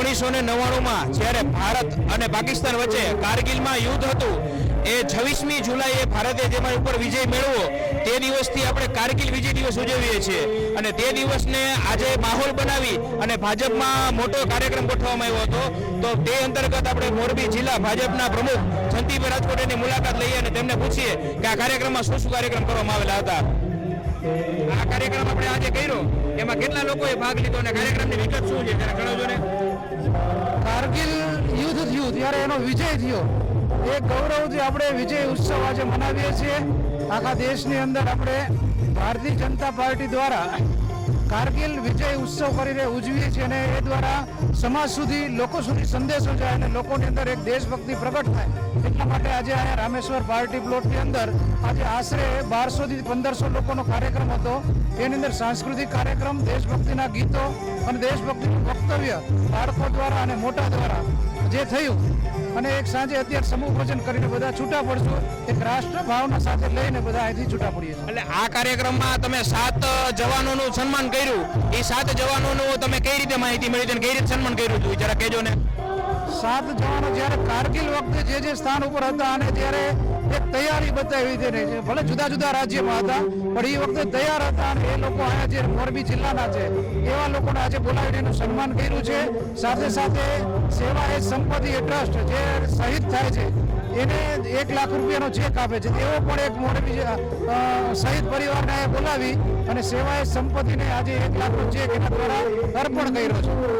ઓગણીસો ને નવ્વાણુંમાં જ્યારે ભારત અને પાકિસ્તાન વચ્ચે કારગિલમાં યુદ્ધ હતું, એ છવ્વીસમી જુલાઈએ ભારતે તેમાં ઉપર વિજય મેળવો તે દિવસથી આપણે કારગિલ વિજય દિવસ ઉજવીએ છીએ. અને તે દિવસને આજે માહોલ બનાવી અને ભાજપમાં મોટો કાર્યક્રમ ગોઠવવામાં આવ્યો હતો. તો તે અંતર્ગત આપણે મોરબી જિલ્લા ભાજપના પ્રમુખ જંતીભાઈ રાજકોટની મુલાકાત લઈએ અને તેમને પૂછીએ કે આ કાર્યક્રમમાં શું શું કાર્યક્રમ કરવામાં આવેલા હતા. આ કાર્યક્રમ આપણે આજે કર્યો. એમાં કેટલા લોકોએ ભાગ લીધો અને કાર્યક્રમની વિગત શું છે? જણાવજો ત્યારે એનો વિજય થયો. એ ગૌરવથી આપણે વિજય ઉત્સવ આજે મનાવીએ છીએ. આખા દેશની અંદર આપણે ભારતીય જનતા પાર્ટી દ્વારા કારગિલ વિજય ઉત્સવ કરીને ઉજવીએ છીએ અને એ દ્વારા સમાજ સુધી, લોકો સુધી સંદેશો જાય અને લોકોની અંદર એક દેશભક્તિ પ્રગટ થાય. એટલા માટે આજે અહીંયા રામેશ્વર પાર્ટી પ્લોટની અંદર આજે આશરે બારસોથી પંદરસો લોકોનો કાર્યક્રમ હતો. એની અંદર સાંસ્કૃતિક કાર્યક્રમ, દેશભક્તિના ગીતો અને દેશભક્તિનું વક્તવ્ય બાળકો દ્વારા અને મોટા દ્વારા જે થયું અને એક સાંજે અત્યારે સમૂહ ભોજન કરીને બધા છૂટા પડશું. એક રાષ્ટ્ર ભાવના સાથે લઈને બધા અહીંથી છૂટા પડીએ છીએ. એટલે આ કાર્યક્રમમાં તમે સાત જવાનોનું સન્માન કર્યું. એ સાત જવાનોનું તમે કઈ રીતે માહિતી મળી છે કઈ રીતે સન્માન કર્યું હતું? જરા કહેજો ને. સાત જવાનો જ્યારે કારગિલ વખતે જે જે સ્થાન ઉપર હતા અને ત્યારે એક તૈયારી બતાવી હતી છે ભલે જુદા જુદા રાજ્યમાં હતા, પણ એ વખતે તૈયાર હતા અને એ લોકો અહીંયા જે મોરબી જિલ્લાના છે, એવા લોકોને આજે બોલાવીને એનું સન્માન કર્યું છે. સાથે સાથે સેવા એ સંપત્તિ એ ટ્રસ્ટ જે શહીદ થાય છે, એને એક લાખ રૂપિયાનો ચેક આપે છે. એવો પણ એક મોરબી શહીદ પરિવારને બોલાવી અને સેવા એ સંપત્તિને આજે એક લાખનો ચેક એના દ્વારા અર્પણ કર્યો છે.